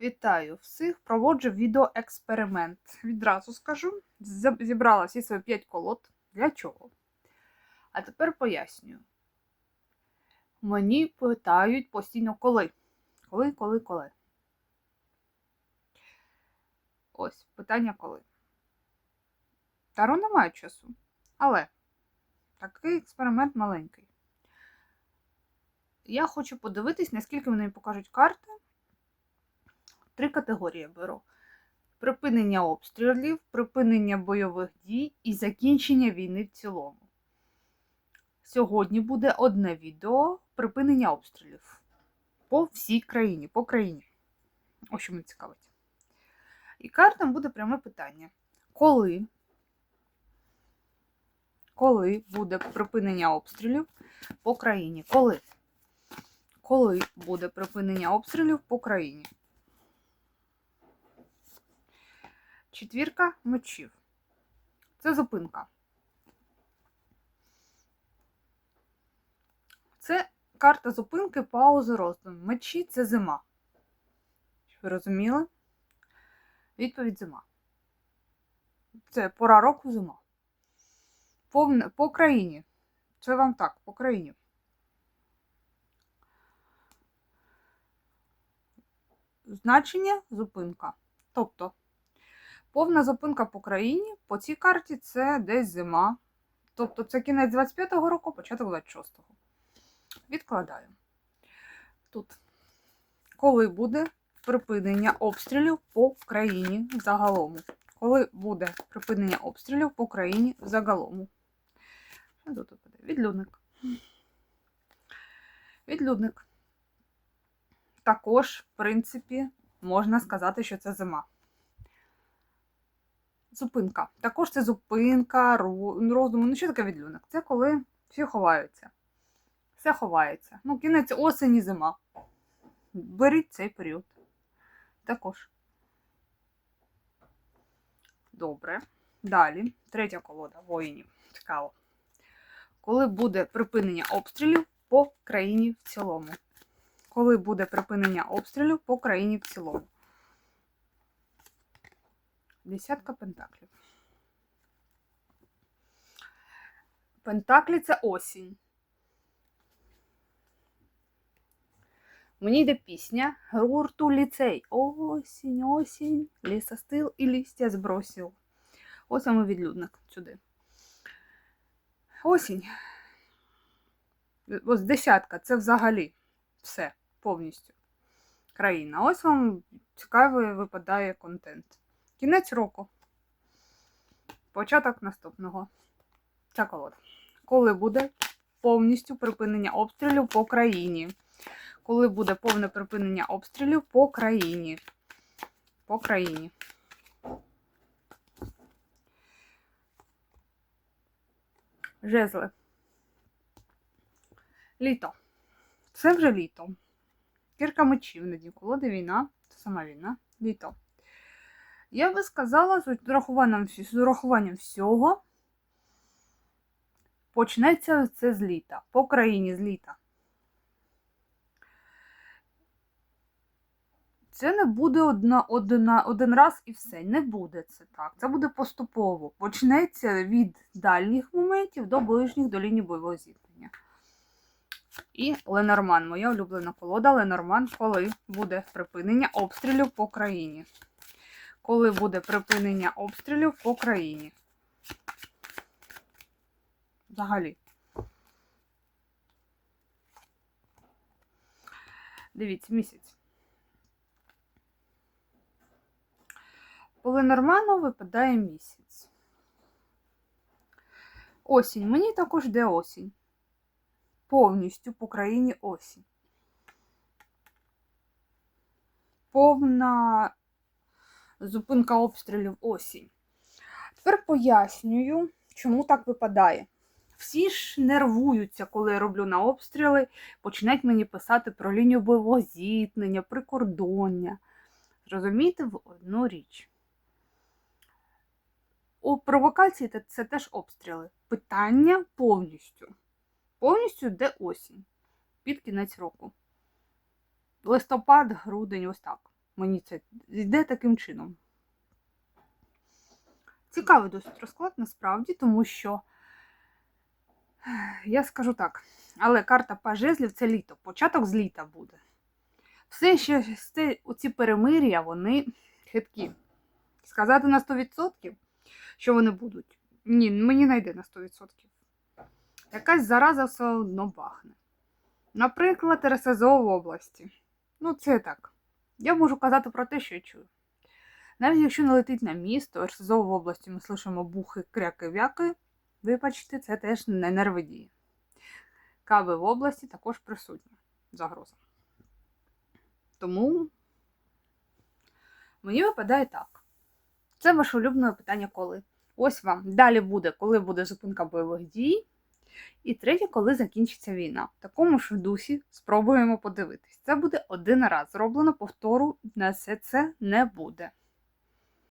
Вітаю всіх! Проводжу відеоексперимент. Відразу скажу, зібрала всі свої 5 колод. Для чого? А тепер пояснюю. Мені питають постійно коли. Коли, коли, коли. Ось, питання коли. Таро немає часу. Але такий експеримент маленький. Я хочу подивитись, наскільки вони покажуть карти. Три категорії беру: припинення обстрілів, припинення бойових дій і закінчення війни в цілому. Сьогодні буде одне відео припинення обстрілів по всій країні, по країні. Ось що мене цікавить. І картам буде пряме питання. Коли? Коли буде припинення обстрілів по країні? Коли? Коли буде припинення обстрілів по країні? Четвірка мечів. Це зупинка. Це карта зупинки, паузи, роздум. Мечі це зима. Ви розуміли? Відповідь зима. Це пора року зима. По, по країні. Це вам так, по країні. Значення зупинка. Тобто, повна зупинка по країні по цій карті це десь зима. Тобто це кінець 25-го року, початок 26-го. Відкладаю. Тут. Коли буде припинення обстрілів по країні загалом? Коли буде припинення обстрілів по країні загалом? Відлюдник. Відлюдник. Також, в принципі, можна сказати, що це зима. Зупинка. Також це зупинка, ро- роздуму. Ну, що таке відлюдник? Це коли всі ховаються. Все ховається. Ну, кінець осені, зима. Беріть цей період. Також. Добре. Далі. Третя колода воїнів. Цікаво. Коли буде припинення обстрілів по країні в цілому? Коли буде припинення обстрілів по країні в цілому? Десятка пентаклів. Пентаклі це осінь. Мені йде пісня гурту ліцей. Осінь, осінь, лісостил і листя збросив. Ось вам відлюдник сюди. Осінь. Ось десятка це взагалі все повністю. Країна. Ось вам цікавий випадає контент. Кінець року. Початок наступного. Ця колода. Коли буде повністю припинення обстрілів по країні? Коли буде повне припинення обстрілів по країні? По країні. Жезли. Літо. Це вже літо. Кірка мечів на дні колоди війна. Це сама війна. Літо. Я би сказала, з урахуванням, з урахуванням всього почнеться це з літа. По країні з літа. Це не буде одна, одна, один раз і все. Не буде це так. Це буде поступово. Почнеться від дальніх моментів до ближніх до лінії бойового зіткнення. І Ленорман, моя улюблена колода Ленорман, коли буде припинення обстрілів по країні. Коли буде припинення обстрілів по країні. Взагалі. Дивіться, місяць. По Ленорману випадає місяць. Осінь. Мені також йде осінь. Повністю по країні осінь. Повна зупинка обстрілів осінь. Тепер пояснюю, чому так випадає. Всі ж нервуються, коли я роблю на обстріли, починають мені писати про лінію бойового зіткнення, прикордоння. Зрозумійте в одну річ. У провокації це- теж обстріли. Питання повністю. Повністю йде осінь під кінець року. Листопад, грудень, ось так. Мені це йде таким чином. Цікавий досить розклад насправді, тому що я скажу так, але карта пажезлів це літо, початок з літа буде. Все ще оці перемир'я, вони хиткі. Сказати на 100%, що вони будуть. Ні, мені не йде на 100%. Якась зараза все одно бахне. Наприклад, РСЗО в області. Ну, це так. Я можу казати про те, що я чую. Навіть якщо не летить на місто, РСЗО в області ми слышимо бухи, кряки, вяки, вибачте, це теж не нерви діє. Кави в області також присутня загроза. Тому мені випадає так. Це ваше улюблене питання коли. Ось вам. Далі буде, коли буде зупинка бойових дій. І третє, коли закінчиться війна. В такому ж дусі спробуємо подивитись. Це буде один раз зроблено, повтору на все це не буде.